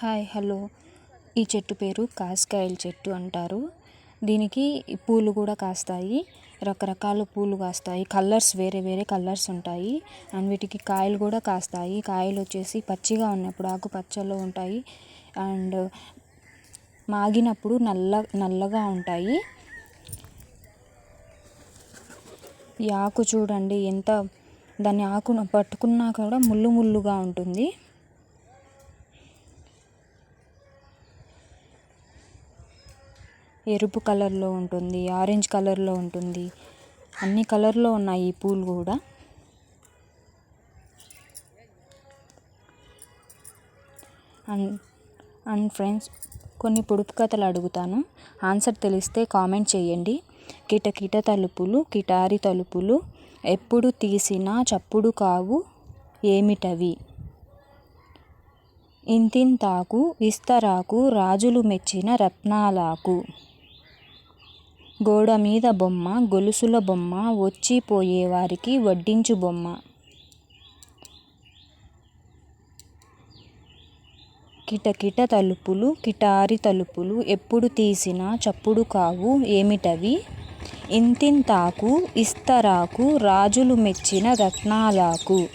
Hi hello. ఈ చెట్టు పేరు కాస్కాయల చెట్టు అంటారు. దీనికి పూలు కూడా కాస్తాయి. రకరకాల పూలు కాస్తాయి. కలర్స్ వేరే వేరే కలర్స్ ఉంటాయి. అండ్ వీటికి కాయలు కూడా కాస్తాయి. కాయలు వచ్చేసి పచ్చిగా ఉన్నప్పుడు ఆకుపచ్చలో ఉంటాయి. అండ్ మాగినప్పుడు నల్ల నల్లగా ఉంటాయి. ఈ ఆకు చూడండి ఎంత దాన్ని ఆకును పట్టుకున్నా కూడా ముళ్ళు ముళ్ళుగా ఉంటుంది. ఎరుపు కలర్లో ఉంటుంది ఆరెంజ్ కలర్లో ఉంటుంది. అన్ని కలర్లో ఉన్నాయి ఈ పూలు కూడా. అండ్ అండ్ ఫ్రెండ్స్ కొన్ని పొడుపు కథలు అడుగుతాను. ఆన్సర్ తెలిస్తే కామెంట్ చేయండి. కిటకిట తలుపులు కిటారి తలుపులు ఎప్పుడు తీసినా చప్పుడు కావు ఏమిటవి? ఇంతింతాకు విస్తరాకు రాజులు మెచ్చిన రత్నాలాకు. గోడ మీద బొమ్మ గొలుసుల బొమ్మ వచ్చిపోయేవారికి వడ్డించు బొమ్మ. కిటకిట తలుపులు కిటారి తలుపులు ఎప్పుడు తీసినా చప్పుడు కావు ఏమిటవి? ఇంతింతాకు ఇస్తరాకు రాజులు మెచ్చిన రత్నాలాకు.